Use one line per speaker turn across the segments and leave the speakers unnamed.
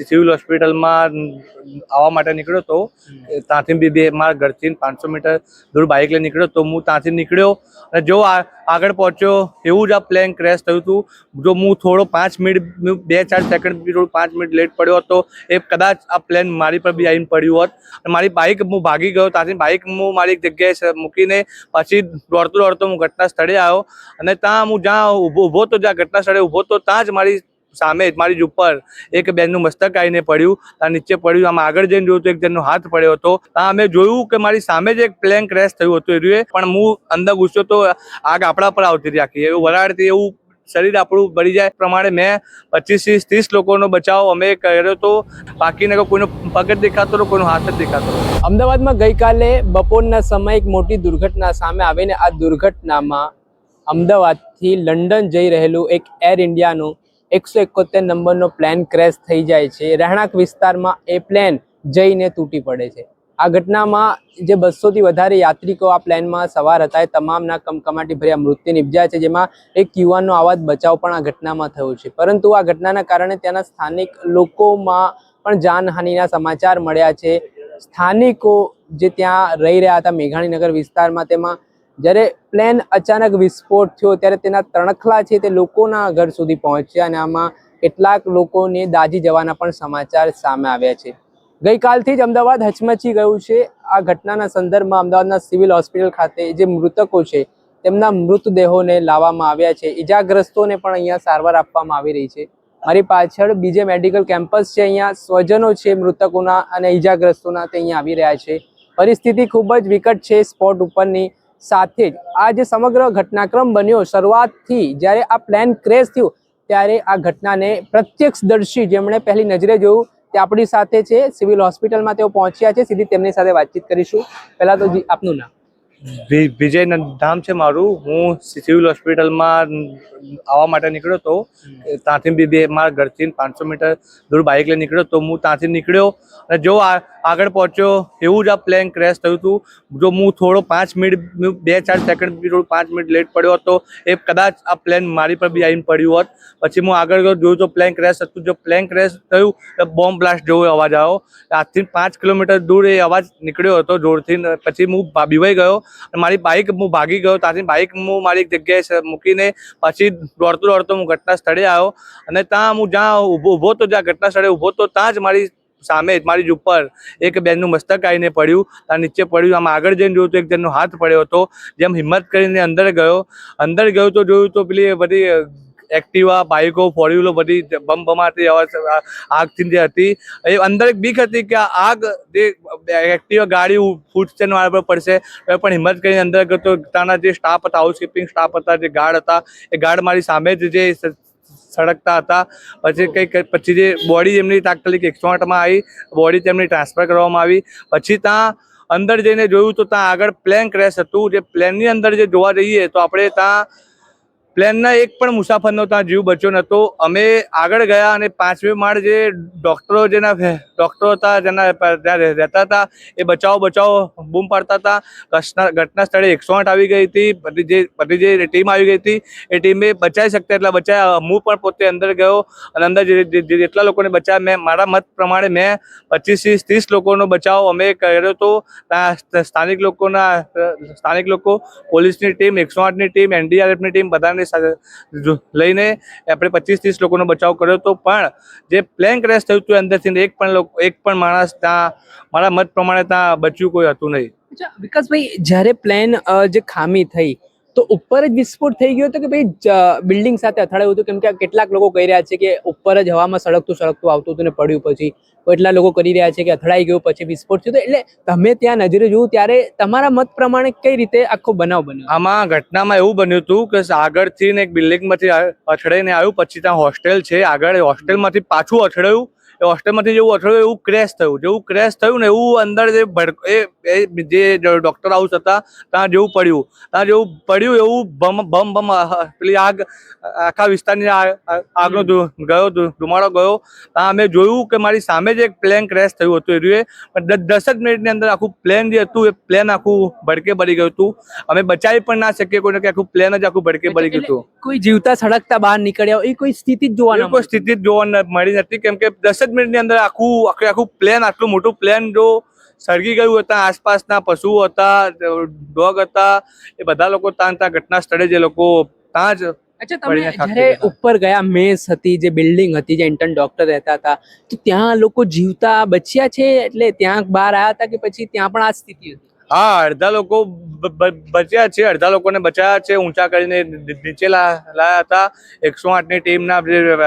Civil હોસ્પિટલમાં આવવા માટે નીકળ્યો તો ત્યાંથી બી બે મારા ઘરથી પાંચસો મીટર દૂર બાઇક લઈને નીકળ્યો તો હું ત્યાંથી નીકળ્યો. અને જો આગળ પહોંચ્યો એવું જ આ પ્લેન ક્રેશ થયું હતું. જો હું થોડો પાંચ મિનિટ બે ચાર સેકન્ડ બી થોડું પાંચ મિનિટ લેટ પડ્યો હતો એ કદાચ આ પ્લેન મારી પર બી આવીને પડ્યું હોત. અને મારી બાઇક હું ભાગી ગયો ત્યાંથી બાઇક હું મારી એક જગ્યાએ મૂકીને પછી દોડતો દોડતો હું ઘટના સ્થળે આવ્યો. અને ત્યાં હું જ્યાં ઊભો ઊભો તો જ્યાં ઘટના સ્થળે ઊભો તો ત્યાં જ મારી સામે મારી જ ઉપર એક બેનનું મસ્તક આવીને પડ્યું, ત્યાં નીચે પડ્યું, આમ આગળ જઈને જોયું તો એક જણનો હાથ પડ્યો હતો. ત્યાં અમે જોયું કે મારી સામે જ એક પ્લેન ક્રેશ થયું હતું એ પણ હું અંદર ગુસ્સો તો આગ આપણા પર આવતી હતી એવું વરાળથી એવું શરીર આપણું બળી જાય પ્રમાણે મેં પચીસ ત્રીસ ત્રીસ લોકોનો બચાવ અમે કર્યો હતો બાકીને કોઈનો પગ જ દેખાતો હતો કોઈનો હાથ જ દેખાતો હતો
અમદાવાદમાં ગઈકાલે બપોરના સમયે એક મોટી દુર્ઘટના સામે આવીને આ દુર્ઘટનામાં અમદાવાદથી લંડન જઈ રહેલું એક એર ઇન્ડિયાનું એકસો એકોતેર નંબરનો પ્લેન ક્રેશ થઈ જાય છે. રહેણાંક વિસ્તારમાં એ પ્લેન જઈને તૂટી પડે છે. આ ઘટનામાં જે બસોથી વધારે યાત્રિકો આ પ્લેનમાં સવાર હતા, એ તમામના કમકમાટી ભર્યા મૃત્યુ નિપજ્યા છે, જેમાં એક યુવાનનો આવાજ બચાવ પણ આ ઘટનામાં થયો છે. પરંતુ આ ઘટનાના કારણે ત્યાંના સ્થાનિક લોકોમાં પણ જાનહાનિના સમાચાર મળ્યા છે. સ્થાનિકો જે ત્યાં રહી રહ્યા હતા, મેઘાણીનગર વિસ્તારમાં, તેમાં જ્યારે પ્લેન અચાનક વિસ્ફોટ થયો ત્યારે તેના તણખલા છે તે લોકોના ઘર સુધી પહોંચ્યા અને આમાં કેટલાક લોકોને દાજી જવાના પણ સમાચાર સામે આવ્યા છે. ગઈકાલથી જ અમદાવાદ હચમચી ગયું છે. આ ઘટનાના સંદર્ભમાં અમદાવાદના સિવિલ હોસ્પિટલ ખાતે જે મૃતકો છે તેમના મૃતદેહોને લાવવામાં આવ્યા છે. ઈજાગ્રસ્તોને પણ અહીંયા સારવાર આપવામાં આવી રહી છે. મારી પાછળ બીજે મેડિકલ કેમ્પસ છે અહીંયા. સ્વજનો છે મૃતકોના અને ઈજાગ્રસ્તોના તે અહીંયા આવી રહ્યા છે. પરિસ્થિતિ ખૂબ જ વિકટ છે. સ્પોટ ઉપરની સાથે જ આ જે સમગ્ર ઘટનાક્રમ બન્યો શરૂઆતથી જ્યારે આ પ્લેન ક્રેશ થયું, ત્યારે આ ઘટનાને પ્રત્યક્ષદર્શી જેમણે પહેલી નજરે જોયું તે આપણી સાથે છે, સિવિલ હોસ્પિટલમાં તેઓ પહોંચ્યા છે, સીધી તેમની સાથે વાતચીત કરીશું. પહેલાં તો આપનું નામ?
વિજય ધામ છે મારું. હું સિવિલ હોસ્પિટલમાં આવવા માટે નીકળ્યો હતો ત્યાંથી બી બે, મારા ઘરથી પાંચસો મીટર દૂર બાઇક લઈને નીકળ્યો તો હું ત્યાંથી નીકળ્યો. અને જો આ- આગળ પહોંચ્યો. એવું જ આ પ્લેન ક્રેશ થયું હતું. જો હું થોડો પાંચ મિનિટ, બે ચાર સેકન્ડ થોડું પાંચ મિનિટ લેટ પડ્યો હતો, એ કદાચ આ પ્લેન મારી પર બી આવીને પડ્યું હોત. પછી હું આગળ ગયો, જોયું તો પ્લેન ક્રેશ હતું. જો પ્લેન ક્રેશ થયું, તો બોમ્બ બ્લાસ્ટ જેવો અવાજ આવ્યો. આજથી પાંચ કિલોમીટર દૂર એ અવાજ નીકળ્યો હતો જોરથી. પછી હું બીવાઈ ગયો, અને મારી બાઇક હું ભાગી ગયો. ત્યાંથી બાઇક હું મારી એક જગ્યાએ મૂકીને પછી દોડતો દોડતો હું ઘટના સ્થળે આવ્યો. અને ત્યાં હું જ્યાં ઊભો ઊભો તો જ્યાં ઘટના સ્થળે ઊભો તો ત્યાં જ મારી સામે જ મારી જ ઉપર એક બેનનું મસ્તક આવીને પડ્યું ત્યાં નીચે પડ્યું. આમ આગળ જઈને જોયું તો એક જણનો હાથ પડ્યો હતો. જેમ હિંમત કરીને અંદર ગયો. અંદર ગયો તો જોયું તો પેલી બધી એક્ટિવા બાઇકો ફોર વ્હીલો બધી બમ બમાતી અવાજ આગથી જે હતી. એ અંદર એક બીક હતી કે આગ જે એક્ટિવા ગાડી ફૂટશે મારા પર પડશે પણ હિંમત કરીને અંદર ગયો તો ત્યાંના જે સ્ટાફ હતા હાઉસકીપિંગ સ્ટાફ હતા, જે ગાર્ડ હતા, એ ગાર્ડ મારી સામે જ જે સળગતા હતા. પછી કંઈક પછી જે બોડી એમની તાત્કાલિક એકસો આઠમાં આવી બોડી તેમની ટ્રાન્સફર કરવામાં આવી. પછી ત્યાં અંદર જઈને જોયું તો ત્યાં આગળ પ્લેન ક્રેશ હતું. જે પ્લેનની અંદર જે જોવા જઈએ તો આપણે ત્યાં પ્લેનના એક પણ મુસાફરનો ત્યાં જીવ બચ્યો નહોતો. અમે આગળ ગયા અને પાંચમી માળ જે ડૉક્ટરો જેના ડૉક્ટરો હતા, જેના ત્યાં રહેતા હતા, એ બચાવો બચાવો, બૂમ પાડતા હતા. ઘટના સ્થળે એકસો આઠ આવી ગઈ હતી. બધી જે બધી જે ટીમ આવી ગઈ હતી, એ ટીમે બચાવી શકતા એટલા બચાવ્યા હું પણ પોતે અંદર ગયો અને અંદર જેટલા લોકોને બચાવ્યા મેં, મારા મત પ્રમાણે મેં પચીસ ત્રીસ લોકોનો બચાવ અમે કર્યો હતો સ્થાનિક લોકોના, સ્થાનિક લોકો, પોલીસની ટીમ, એકસો આઠની ટીમ, એનડીઆરએફની ટીમ, બધાને સાથે લઈને આપણે પચીસ ત્રીસ લોકોનો બચાવ કર્યો હતો પણ જે પ્લેન ક્રેશ થયું હતું અંદરથી એક પણ લોકો, એક પણ માણસ ત્યાં, મારા મત પ્રમાણે ત્યાં બચ્યું કોઈ હતું નહીં.
વિકાસભાઈ, જ્યારે પ્લેન જે ખામી થઈ તો ઉપર જ વિસ્ફોટ થઈ ગયો હતો કે ભાઈ બિલ્ડિંગ સાથે અથડાયું હતું? કેમ કે કેટલાક લોકો કહી રહ્યા છે કે ઉપર જ હવામાં સળગતું સળગતું આવતું હતું ને પડ્યું પછી. એટલા લોકો કરી રહ્યા છે કે અથડાઈ ગયું, પછી વિસ્ફોટ થયો એટલે તમે ત્યાં નજરે જોયું ત્યારે તમારા મત પ્રમાણે કઈ રીતે આખો બનાવ બન્યો?
આમાં ઘટનામાં એવું બન્યું હતું કે આગળથી એક બિલ્ડિંગમાંથી અથડાઈને આવ્યું, પછી ત્યાં હોસ્ટેલ છે. આગળ હોસ્ટેલમાંથી પાછું અથડાયું. એ હોસ્ટેલમાંથી જેવું અથડાયું એવું ક્રેશ થયું. જેવું ક્રેશ થયું ને એવું અંદર જે ભડક એ જે ડૉક્ટર હાઉસ હતા ત્યાં જેવું પડ્યું. ત્યાં જેવું પડ્યું એવું બમ બમ બમ પેલી આગ આખા વિસ્તારની આગનો ગયો ધુમાડો ગયો. ત્યાં અમે જોયું કે મારી સામે જ એક પ્લેન ક્રેશ થયું હતું. એ રહ્યું પણ દસ જ મિનિટની અંદર આખું પ્લેન જે હતું એ પ્લેન આખું ભડકે બળી ગયું હતું. અમે બચાવી પણ ના શકીએ કોઈને કે આખું પ્લેન જ આખું ભડકે બળી ગયું હતું.
કોઈ જીવતા સડકતા બહાર નીકળ્યા એ કોઈ સ્થિતિ જ જોવા
એવી કોઈ સ્થિતિ જ જોવા મળી નથી. કેમ કે દસ જ જ મિનિટની અંદર આખું આખું આખું પ્લેન આટલું મોટું પ્લેન જો સળગી ગયું હતા આસપાસના પશુઓ હતા ડોગ હતા એ બધા લોકો ત્યાં ત્યાં ઘટના સ્થળે જે લોકો ત્યાં જ
અચ્છા તમે જ્યારે ઉપર ગયા મેસ હતી જે બિલ્ડિંગ હતી જે ઇન્ટર્ન ડોક્ટર રહેતા હતા તો ત્યાં લોકો જીવતા બચ્યા છે? એટલે ત્યાં બહાર આવ્યા હતા કે પછી ત્યાં પણ આ સ્થિતિ હતી?
હા, અડધા લોકો બચ્યા છે, અડધા લોકોને બચાયા છે. ઊંચા કરીને નીચે લાયા હતા. એકસો આઠની ટીમના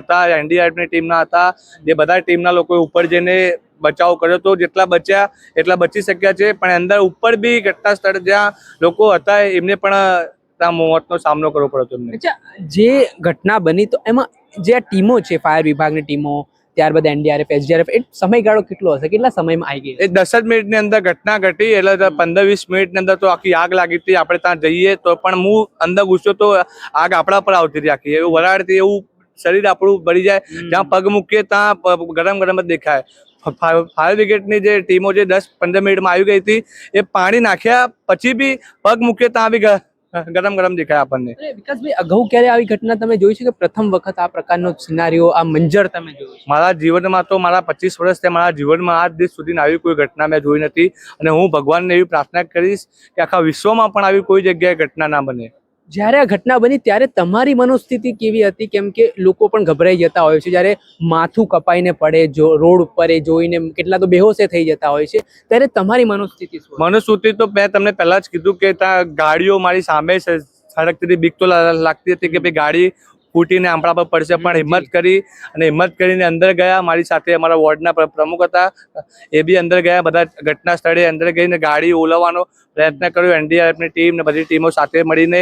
હતા, એનડીઆરએફની ટીમના હતા. જે બધા ટીમના લોકોએ ઉપર જઈને બચાવ કર્યો તો જેટલા બચ્યા, એટલા બચી શક્યા છે. પણ અંદર ઉપર બી ઘટના સ્થળ જ્યાં લોકો હતા, એમને પણ મોતનો સામનો કરવો પડ્યો હતો
જે ઘટના બની તો એમાં જે ટીમો છે, ફાયર વિભાગની ટીમો ત્યારબાદ એનડીઆરએફ એસડીઆરએફ એ સમયગાળો કેટલો હશે? કેટલા સમયમાં આવી ગઈ
એ દસ જ મિનિટની અંદર ઘટના ઘટી એટલે પંદર વીસ મિનિટની અંદર તો આખી આગ લાગી હતી. આપણે ત્યાં જઈએ તો પણ હું અંદર ઘૂસ્યો તો આગ આપણા પર આવતી હતી આખી. એવું વરાળથી એવું શરીર આપણું બળી જાય. જ્યાં પગ મૂકીએ ત્યાં ગરમ ગરમ જ દેખાય. ફાયર બ્રિગેડની જે ટીમો જે દસ પંદર મિનિટમાં આવી ગઈ હતી એ પાણી નાખ્યા પછી બી પગ મૂકીએ ત્યાં બી ગરમ ગરમ દેખાય આપણને.
વિકાસભાઈ અગાઉ ક્યારે આવી ઘટના તમે જોઈ છે કે પ્રથમ વખત આ પ્રકારનો સિનારીઓ આ મંજર તમે જોયું
મારા જીવનમાં તો મારા પચીસ વર્ષ થયા મારા જીવનમાં આજ દિવસ સુધી આવી કોઈ ઘટના મેં જોઈ નથી. અને હું ભગવાનને એવી પ્રાર્થના કરીશ કે આખા વિશ્વમાં પણ આવી કોઈ જગ્યાએ ઘટના ના બને.
જ્યારે આ ઘટના બની ત્યારે તમારી મનોસ્થિતિ કેવી હતી? કેમ કે લોકો પણ ગભરાઈ જતા હોય છે. જ્યારે માથું કપાઈને પડે, જો રોડ ઉપર જોઈને કેટલા તો બેહોશે થઈ જતા હોય છે. ત્યારે તમારી મનોસ્થિતિ હતી?
તો મેં તમને પહેલા જ કીધું કે ત્યાં ગાડીઓ મારી સામે સડક સળગતી બીક તો લાગતી હતી કે ભાઈ ગાડી ફૂટીને આપણા પર પડશે. પણ હિંમત કરી અને હિંમત કરીને અંદર ગયા. મારી સાથે અમારા વોર્ડના પ્રમુખ હતા. એ બી અંદર ગયા. બધા ઘટના સ્થળે અંદર ગઈને ગાડી ઓલવવાનો પ્રયત્ન કર્યો. એનડીઆરએફની ટીમ ને બધી ટીમો સાથે મળીને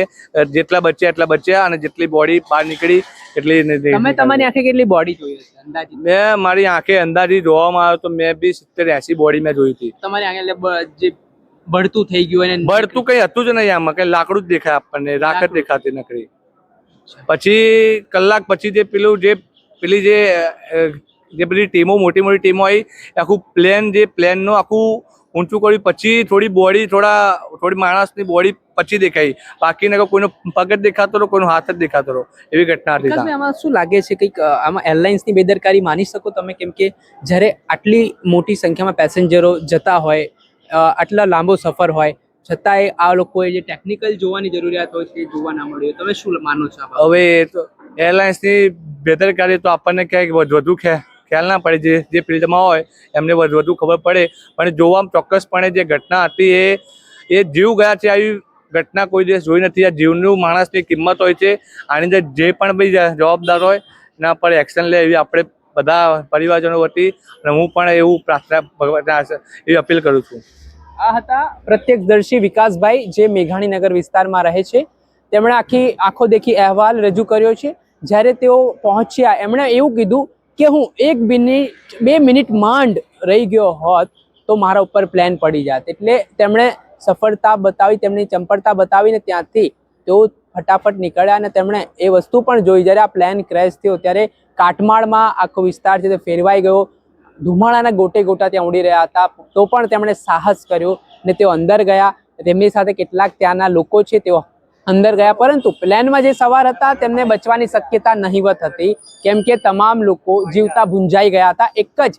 જેટલા બચ્યા એટલા બચ્યા અને જેટલી બોડી બહાર નીકળી એટલી
તમે તમારી આંખે કેટલી બોડી જોઈ
મેં મારી આંખે અંદાજી જોવામાં આવ્યો તો મેં બી સિત્તેર એસી બોડી મેં જોઈ હતી.
તમારી આંખે જે બળતું થઈ ગયું અને
બળતું કઈ હતું જ નહીં આમાં. કઈ લાકડું જ દેખાય આપણને. રાખ જ દેખાતી નકરી. પછી કલાક પછી જે પેલું જે પેલી જે જે બધી ટીમો મોટી મોટી ટીમો આવી આખું પ્લેન જે પ્લેનનું આખું ઊંચું કર્યું પછી થોડી બોડી થોડા થોડી માણસની બોડી પછી દેખાઈ. બાકીને કોઈનો પગ જ દેખાતો હતો કોઈનો હાથ જ દેખાતો રહ્યો એવી ઘટના હતી
આમાં શું લાગે છે કંઈક આમાં એરલાઇન્સની બેદરકારી માની શકો તમે? કેમ કે જ્યારે આટલી મોટી સંખ્યામાં પેસેન્જરો જતા હોય આટલા લાંબો સફર હોય છતાંય આ લોકોએ જે ટેકનિકલ જોવાની જરૂરિયાત હોય છે એ જોવા ના મળ્યું તમે શું માનો છો
હવે તો એરલાઇન્સની બેદરકારી તો આપણને ક્યાંક વધુ ખ્યાલ ના પડે. જે જે ફિલ્ડમાં હોય એમને વધુ ખબર પડે. પણ જોવામાં ચોક્કસપણે જે ઘટના હતી એ એ જીવ ગયા છે. આવી ઘટના કોઈ દિવસ જોઈ નથી. આ જીવનું માણસની કિંમત હોય છે. આની અંદર જે પણ બી જવાબદાર હોય એના પર એક્શન લે એવી આપણે બધા પરિવારજનો વતી અને હું પણ એવું પ્રાર્થના ભગવાન એવી અપીલ કરું છું.
આ હતા પ્રત્યક્ષદર્શી વિકાસભાઈ, જે મેઘાણીનગર વિસ્તારમાં રહે છે. તેમણે આખી, આખો દેખી અહેવાલ રજૂ કર્યો છે. જ્યારે તેઓ પહોંચ્યા, એમણે એવું કીધું કે હું એક મિનિટ, બે મિનિટ માંડ રહી ગયો હોત તો મારા ઉપર પ્લેન પડી જાત. એટલે તેમણે સફળતા બતાવી, તેમની ચંપળતા બતાવીને ત્યાંથી તેઓ ફટાફટ નીકળ્યા અને તેમણે એ વસ્તુ પણ જોઈ. જ્યારે આ પ્લેન ક્રેશ થયો, ત્યારે કાટમાળમાં આખો વિસ્તાર છે તે ફેરવાઈ ગયો. ધુમાડાના ગોટે ગોટા ત્યાં ઉડી રહ્યા હતા. તો પણ તેમણે સાહસ કર્યું ને તેઓ અંદર ગયા. તેમની સાથે કેટલાક ત્યાંના લોકો છે, તેઓ અંદર ગયા. પરંતુ પ્લેનમાં જે સવાર હતા, તેમને બચવાની શક્યતા નહીવત હતી. કેમ કે તમામ લોકો જીવતા ભૂંજાઈ ગયા હતા. એક જ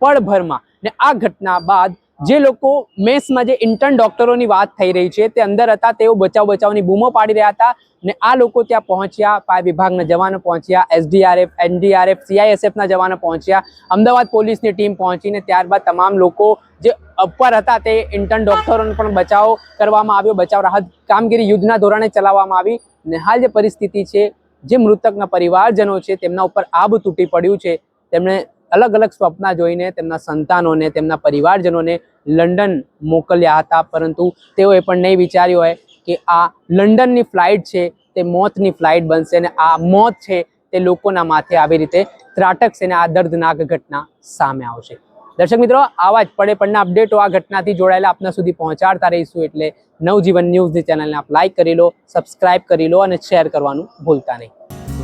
પળભરમાં. ને આ ઘટના બાદ જે લોકો મેસમાં જે ઇન્ટર્ન ડોક્ટરોની વાત થઈ રહી છે, તે અંદર હતા, તેઓ બચાવ બચાવની બૂમો પાડી રહ્યા હતા ને આ લોકો ત્યાં પહોંચ્યા, ફાયર વિભાગના જવાનો પહોંચ્યા એસડીઆરએફ એનડીઆરએફ સીઆઈએસએફના જવાનો પહોંચ્યા, અમદાવાદ પોલીસની ટીમ પહોંચીને ત્યારબાદ તમામ લોકો જે અપર હતા, તે ઇન્ટર્ન ડોક્ટરોને પણ બચાવ કરવામાં આવ્યો, બચાવ રાહત કામગીરી યુદ્ધના ધોરણે ચલાવવામાં આવી. ને હાલ જે પરિસ્થિતિ છે, જે મૃતકના પરિવારજનો છે, તેમના ઉપર આબ તૂટી પડ્યું છે, તેમણે અલગ અલગ સ્વપ્ન જોઈને તેમના સંતાનોને, તેમના પરિવારજનોને લંડન મોકલ્યા હતા. પરંતુ તેઓએ પણ નહીં વિચાર્યું હોય કે આ લંડનની ફ્લાઇટ છે, તે મોતની ફ્લાઇટ બનશે અને આ મોત છે, તે લોકોના માથે આવી રીતે ત્રાટકશે અને આ દર્દનાક ઘટના સામે આવશે. દર્શક મિત્રો, આવા જ પડે પડના અપડેટો આ ઘટનાથી જોડાયેલા આપના સુધી પહોંચાડતા રહીશું એટલે નવજીવન ન્યૂઝની ચેનલને આપ લાઇક કરી લો, સબસ્ક્રાઇબ કરી લો અને શેર કરવાનું ભૂલતા નહીં.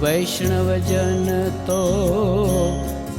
વૈષ્ણવજન તો